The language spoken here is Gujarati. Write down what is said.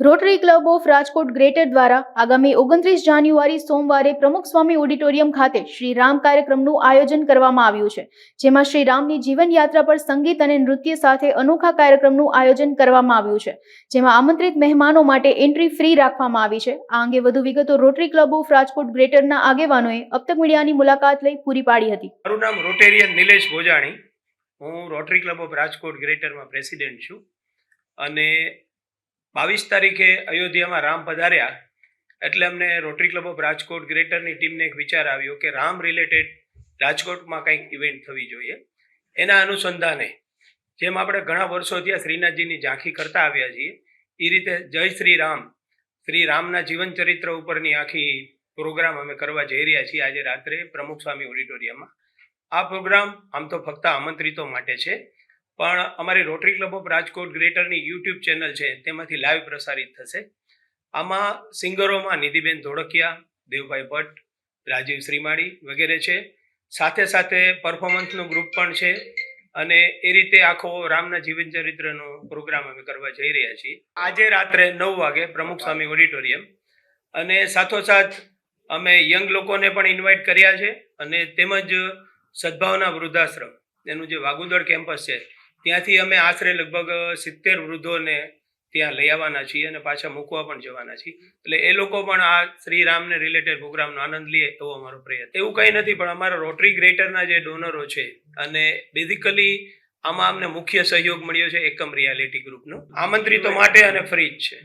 Rotary club of Rajkot greater દ્વારા આગામી ઓગણત્રીસ જાન્યુઆરી સોમવારે પ્રમુખ સ્વામી ઓડિટોરિયમ ખાતે શ્રી રામ કાર્યક્રમનું આયોજન કરવામાં આવ્યું છે, જેમાં શ્રી રામની જીવનયાત્રા પર સંગીત અને નૃત્ય સાથે અનોખા કાર્યક્રમનું આયોજન કરવામાં આવ્યું છે, જેમાં આમંત્રિત મહેમાનો માટે એન્ટ્રી ફ્રી રાખવામાં આવી છે. આ અંગે વધુ વિગતો રોટરી ક્લબ ઓફ રાજકોટ ગ્રેટરના આગેવાનોએ અબતક મીડિયાની મુલાકાત લઈ પૂરી પાડી હતી. મારું નામ રોટેરિયન નિલેશ ભોજાણી. હું રોટરી ક્લબ ઓફ રાજકોટ ગ્રેટરમાં પ્રેસિડેન્ટ છું અને બાવીસ તારીખે અયોધ્યામાં રામ પધાર્યા એટલે અમને રોટરી ક્લબ ઓફ રાજકોટ ગ્રેટરની ટીમને એક વિચાર આવ્યો કે રામ રિલેટેડ રાજકોટમાં કંઈક ઇવેન્ટ થવી જોઈએ. એના અનુસંધાને જેમ આપણે ઘણા વર્ષો થયા શ્રીનાથજીની ઝાંખી કરતા આવ્યા છીએ, એ રીતે જય શ્રી રામ, શ્રી રામના જીવન ચરિત્ર ઉપરની આખી પ્રોગ્રામ અમે કરવા જઈ રહ્યા છીએ આજે રાત્રે પ્રમુખ સ્વામી ઓડિટોરિયમમાં આ પ્રોગ્રામ આમ તો ફક્ત આમંત્રિતો માટે છે પણ અમારી રોટરી ક્લબ ઓફ રાજકોટ ગ્રેટરની યુટ્યુબ ચેનલ છે, તેમાંથી લાઈવ પ્રસારિત થશે. આમાં સિંગરોમાં નિધિબેન ધોળકિયા, દેવભાઈ ભટ્ટ, રાજીવ શ્રીમાળી વગેરે છે. સાથે સાથે પરફોર્મન્સનું ગ્રુપ પણ છે અને એ રીતે આખો રામના જીવન ચરિત્રનો પ્રોગ્રામ અમે કરવા જઈ રહ્યા છીએ. આજે રાત્રે નવ વાગે પ્રમુખ સ્વામી ઓડિટોરિયમ અને સાથોસાથ અમે યંગ લોકોને પણ ઇન્વાઇટ કર્યા છે અને તેમજ સદભાવના વૃદ્ધાશ્રમ, એનું જે વાગુદળ કેમ્પસ છે ત્યાંથી અમે આશરે લગભગ સિત્તેર વૃદ્ધોને ત્યાં લઈ આવવાના છીએ અને પાછા મૂકવા પણ જવાના છીએ. એટલે એ લોકો પણ આ શ્રી રામને રિલેટેડ પ્રોગ્રામનો આનંદ લે એવો અમારો પ્રયત્ન. એવું કંઈ નથી, પણ અમારા રોટરી ગ્રેટરના જે ડોનરો છે અને બેઝિકલી આમાં અમને મુખ્ય સહયોગ મળ્યો છે એકમ રિયાલિટી ગ્રુપનો આમંત્રિતો માટે અને ફ્રી જ છે.